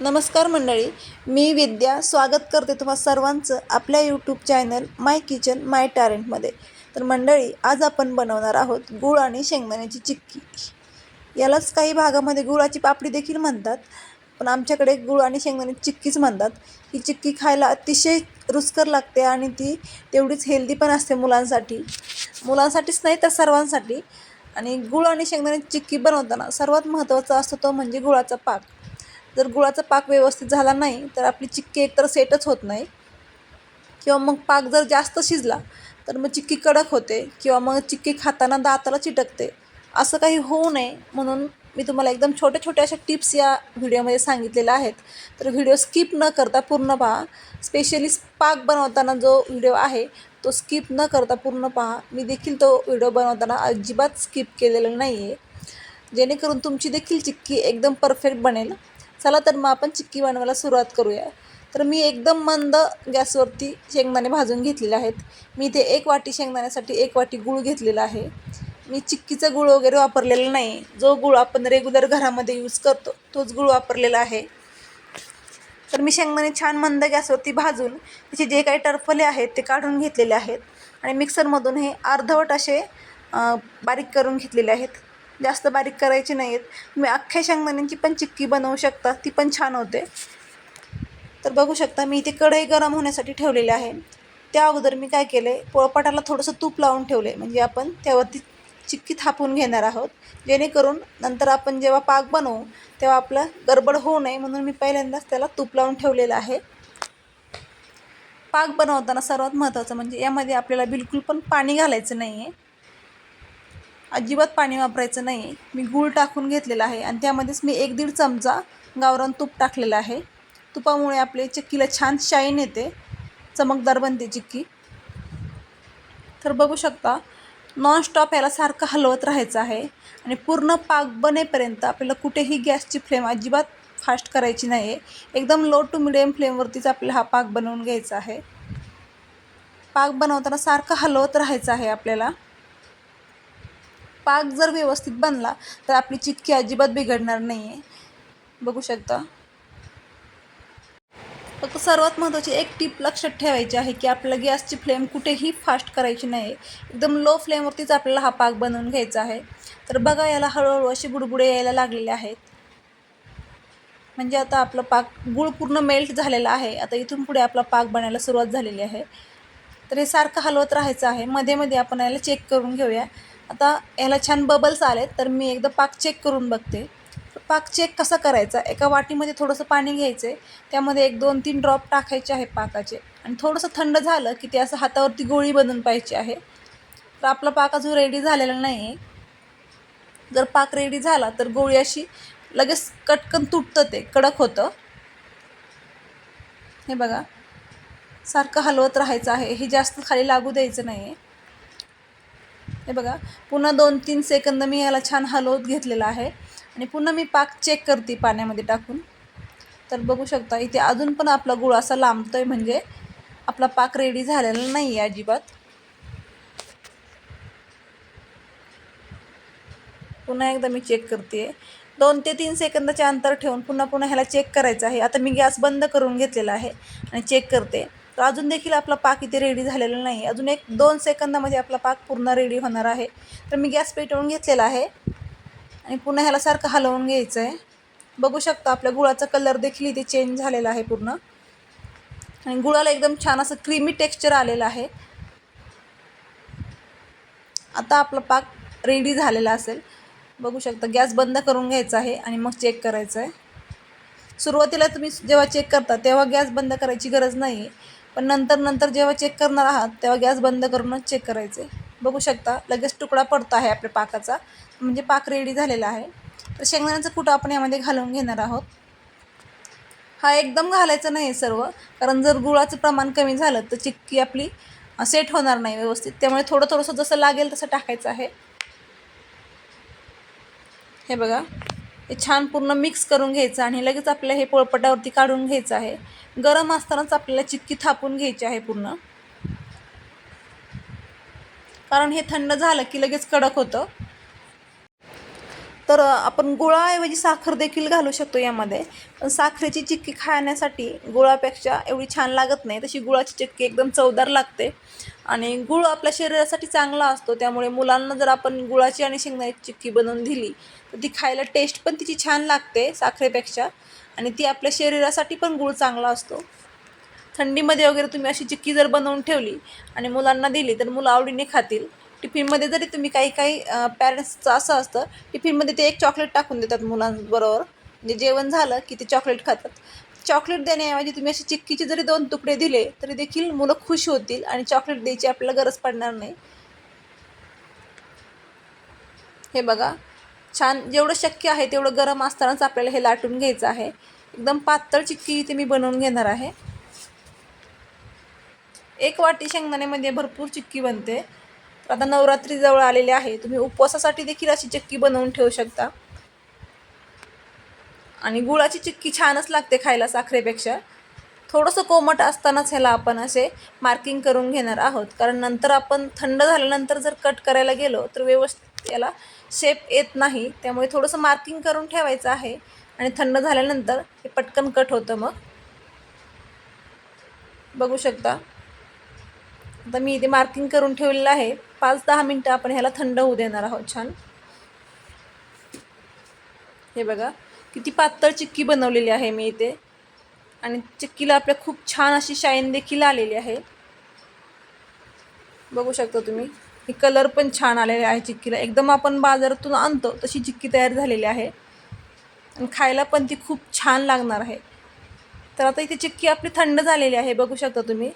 नमस्कार मंडळी मी विद्या स्वागत करते तुम्हा सर्वांचं आपल्या YouTube channel my kitchen my टॅलेंटमध्ये तर मंडळी आज आपण बनवणार आहोत गुळ आणि शेंगदाण्याची चिक्की. यालाच काही भागामध्ये गुळाची पापडी देखील म्हणतात पण आमच्याकडे गुळ आणि शेंगदाण्याची चिक्कीच म्हणतात. ही चिक्की खायला अतिशय रुचकर लागते आणि ती तेवढीच हेल्दी पण असते मुलांसाठी. मुलांसाठीच नाही तर सर्वांसाठी. आणि गुळ आणि शेंगदाण्याची चिक्की बनवताना सर्वात महत्त्वाचा असतो तो म्हणजे गुळाचा पाक. जर गुळाचा पाक व्यवस्थित झाला नाही तर आपली चिक्की एकतर सेटच होत नाही. किंवा मग पाक जर जास्त शिजला तर मग चिक्की कडक होते किंवा मग चिक्की खाताना दाताला चिटकते. असं काही होऊ नये म्हणून मी तुम्हाला एकदम छोट्या छोट्या अशा टिप्स या व्हिडिओमध्ये सांगितलेल्या आहेत. तर व्हिडिओ स्किप न करता पूर्ण पहा. स्पेशली पाक बनवताना जो व्हिडिओ आहे तो स्किप न करता पूर्ण पहा. मी देखील तो व्हिडिओ बनवताना अजिबात स्किप केलेला नाही आहे जेणेकरून तुमची देखील चिक्की एकदम परफेक्ट बनेल. चला तर मग आपण चिक्की बनवायला सुरुवात करूया. तर मी एकदम मंद गॅसवरती शेंगदाणे भाजून घेतलेले आहेत. मी इथे एक वाटी शेंगदाण्यासाठी एक वाटी गूळ घेतलेला आहे. मी चिक्कीचा गूळ वगैरे वापरलेला नाही. जो गूळ आपण रेग्युलर घरामध्ये यूज करतो तोच गूळ वापरलेला आहे. तर मी शेंगदाणे छान मंद गॅसवरती भाजून त्याचे जे काही टरफले आहेत ते काढून घेतलेले आहेत. आणि मिक्सरमधून हे अर्धवट असे बारीक करून घेतलेले आहेत. जास्त बारीक करायचे नाही आहेत तुम्ही अख्ख्या शेंगदाण्यांची पण चिक्की बनवू शकता ती पण छान होते. तर बघू शकता मी इथे कढई गरम होण्यासाठी ठेवलेले आहे. त्या अगोदर मी काय केलं आहे पोळपाटाला थोडंसं तूप लावून ठेवले. म्हणजे आपण त्यावरती चिक्की थापून घेणार आहोत. जेणेकरून नंतर आपण जेव्हा पाक बनवू तेव्हा आपलं गडबड होऊ नये म्हणून मी पहिल्यांदाच त्याला तूप लावून ठेवलेलं आहे. पाक बनवताना सर्वात महत्त्वाचं म्हणजे यामध्ये आपल्याला बिलकुल पण पाणी घालायचं नाही आहे अजिबात पाणी वापरायचं नाही. आहे मी गूळ टाकून घेतलेला आहे आणि त्यामध्येच मी एक दीड चमचा गावरान तूप टाकलेलं आहे. तुपामुळे आपले चिक्कीला छान शाईन येते. चमकदार बनते चिक्की. तर बघू शकता नॉनस्टॉप याला सारखं हलवत राहायचं आहे आणि पूर्ण पाक बनेपर्यंत आपल्याला कुठेही गॅसची फ्लेम अजिबात फास्ट करायची नाही आहे एकदम लो टू मिडियम फ्लेमवरतीच आपल्याला हा पाक बनवून घ्यायचा आहे. पाक बनवताना सारखं हलवत राहायचं आहे आपल्याला. पाक जर व्यवस्थित बनला तर आपली चिटकी अजिबात बिघडणार नाही आहे बघू शकता. फक्त सर्वात महत्त्वाची एक टीप लक्षात ठेवायची आहे की आपल्याला गॅसची फ्लेम कुठेही फास्ट करायची नाही एकदम लो फ्लेमवरतीच आपल्याला हा पाक बनवून घ्यायचा आहे. तर बघा याला हळूहळू असे बुडबुडे यायला लागलेले आहेत. म्हणजे आता आपलं पाक गुळ पूर्ण मेल्ट झालेला आहे. आता इथून पुढे आपला पाक बनायला सुरुवात झालेली आहे. तर हे सारखं हलवत राहायचं आहे. मध्ये मध्ये आपण याला चेक करून घेऊया. आता ह्याला छान बबल्स आले तर मी एकदा पाक चेक करून बघते. पाक चेक कसा करायचा? एका वाटीमध्ये थोडंसं पाणी घ्यायचं आहे त्यामध्ये एक दोन तीन ड्रॉप टाकायचे आहे पाकाचे. आणि थोडंसं थंड झालं की ते असं हातावरती गोळी बनवून पाहिजे आहे. तर आपला पाक अजून रेडी झालेला नाही आहे जर पाक रेडी झाला तर गोळी अशी लगेच कटकन तुटतं ते कडक होतं. हे बघा सारखं हलवत राहायचं आहे. हे जास्त खाली लागू द्यायचं नाही आहे हे बघा पुन्हा दोन तीन सेकंद मी याला छान हलवत घेतलेला आहे. आणि पुन्हा मी पाक चेक करते पाण्यामध्ये टाकून. तर बघू शकता इथे अजून पण आपला गुळ असा लांबतो आहे म्हणजे आपला पाक रेडी झालेला नाही आहे अजिबात. पुन्हा एकदा मी चेक करते. दोन ते तीन सेकंदाचे अंतर ठेवून पुन्हा पुन्हा ह्याला चेक करायचं आहे. आता मी गॅस बंद करून घेतलेला आहे आणि चेक करते. तर अजून देखील आपला पाक इथे रेडी झालेला नाही. अजून एक दोन सेकंदामध्ये आपला पाक पूर्ण रेडी होणार आहे. तर मी गॅस पेटवून घेतलेला आहे. आणि पुन्हा ह्याला सारखं हलवून घ्यायचं आहे बघू शकता आपल्या गुळाचा कलर देखील इथे चेंज झालेला आहे पूर्ण. आणि गुळाला एकदम छान असं क्रीमी टेक्स्चर आलेलं आहे. आता आपला पाक रेडी झालेला असेल. बघू शकता गॅस बंद करून घ्यायचा आहे आणि मग चेक करायचं आहे सुरुवातीला तुम्ही जेव्हा चेक करता तेव्हा गॅस बंद करायची गरज नाही. आहे पण नंतर नंतर जेव्हा चेक करणार आहात तेव्हा गॅस बंद करूनच चेक करायचे. बघू शकता लगेच तुकडा पडतो आहे आपल्या पाकाचा. म्हणजे पाक रेडी झालेला आहे. तर शेंगदाण्याचं कुठं आपण यामध्ये घालून घेणार आहोत. हा एकदम घालायचा नाही सर्व कारण जर गुळाचं प्रमाण कमी झालं तर चिक्की आपली सेट होणार नाही व्यवस्थित. त्यामुळे थोडं थोडंसं जसं लागेल तसं टाकायचं आहे. हे बघा. हे छान पूर्ण मिक्स करून घ्यायचं आणि लगेच आपल्याला हे पोळपटावरती काढून घ्यायचं आहे. गरम असतानाच आपल्याला चिक्की थापून घ्यायची आहे पूर्ण. कारण हे थंड झालं की लगेच कडक होतं. तर आपण गुळाऐवजी साखर देखील घालू शकतो यामध्ये. पण साखरेची चिक्की खाण्यासाठी गुळापेक्षा एवढी छान लागत नाही. तशी गुळाची चिक्की एकदम चवदार लागते. आणि गुळ आपल्या शरीरासाठी चांगला असतो. त्यामुळे मुलांना जर आपण गुळाची आणि शेंगदाण्याची चिक्की बनवून दिली तर ती खायला टेस्ट पण तिची छान लागते साखरेपेक्षा. आणि ती आपल्या शरीरासाठी पण गुळ चांगला असतो. थंडीमध्ये वगैरे तुम्ही अशी चिक्की जर बनवून ठेवली आणि मुलांना दिली तर मुलं आवडीने खातील. टिफिनमध्ये जरी तुम्ही काही काही पॅरेंट्सचं असं असतं टिफिनमध्ये ते एक चॉकलेट टाकून देतात मुलांबरोबर. म्हणजे जेवण झालं की ते चॉकलेट खातात. चॉकलेट देण्याऐवजी तुम्ही असे चिक्कीचे जरी दोन तुकडे दिले तरी देखील मुलं खुश होतील आणि चॉकलेट द्यायची आपल्याला गरज पडणार नाही. हे बघा. छान जेवढं शक्य आहे तेवढं गरम असतानाच आपल्याला हे लाटून घ्यायचं आहे. एकदम पातळ चिक्की इथे मी बनवून घेणार आहे. एक वाटी शेंगदाण्यामध्ये भरपूर चिक्की बनते. तर आता नवरात्री जवळ आलेली आहे. तुम्ही उपवासासाठी देखील अशी चिक्की बनवून ठेवू शकता. आणि गुळाची चिक्की छानच लागते खायला साखरेपेक्षा. थोडंसं कोमट असतानाच ह्याला आपण असे मार्किंग करून घेणार आहोत. कारण नंतर आपण थंड झाल्यानंतर जर कट करायला गेलो तर व्यवस्थित याला शेप येत नाही. त्यामुळे थोडंसं मार्किंग करून ठेवायचं आहे. आणि थंड झाल्यानंतर हे पटकन कट होतं मग. बघू शकता. आता मी इथे मार्किंग करून ठेवलेलं आहे. पाच दहा मिनटं आपण ह्याला थंड होऊ देणार आहोत छान. हे बघा किती पातळ चिक्की बनवलेली आहे मी इथे. आणि चिक्कीला आपल्या खूप छान अशी शाईन देखील आलेली आहे. बघू शकता तुम्ही ही कलर पण छान आलेले आहे चिक्कीला. एकदम आपण बाजारातून आणतो तशी चिक्की तयार झालेली आहे. आणि खायला पण ती खूप छान लागणार आहे. तर आता इथे चिक्की आपली थंड झालेली आहे बघू शकता तुम्ही.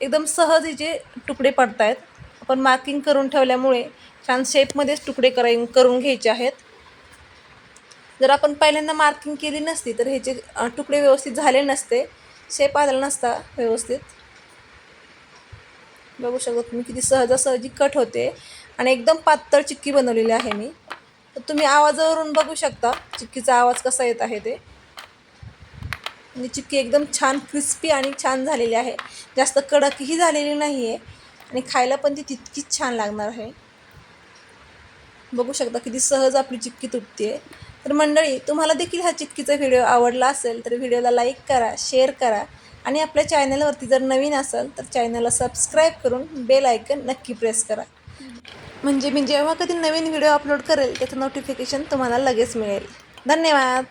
एकदम सहज हिचे तुकडे पडत आहेत आपण मार्किंग करून ठेवल्यामुळे छान शेपमध्येच तुकडे कराय करून घ्यायचे आहेत. जर आपण पहिल्यांदा मार्किंग केली नसती तर ह्याचे तुकडे व्यवस्थित झाले नसते शेप आलेला नसता व्यवस्थित. बघू शकता तुम्ही किती सहजासहजी कट होते आणि एकदम पातळ चिक्की बनवलेली आहे मी. तर तुम्ही आवाजावरून बघू शकता चिक्कीचा आवाज कसा येत आहे ते. आणि चिक्की एकदम छान क्रिस्पी आणि छान झालेली आहे. जास्त कडकही झालेली नाही आहे आणि खायला पण ती तितकीच छान लागणार आहे. बघू शकता किती सहज आपली चिक्की तुटते तर मंडळी तुम्हाला देखील हा चिक्कीचा व्हिडिओ आवडला असेल तर व्हिडिओला लाईक करा शेअर करा आणि आपल्या चॅनलवरती जर नवीन असेल तर चॅनलला सबस्क्राईब करून बेल आयकन नक्की प्रेस करा. म्हणजे मी जेव्हा कधी नवीन व्हिडिओ अपलोड करेल त्याचं नोटिफिकेशन तुम्हाला लगेच मिळेल. धन्यवाद!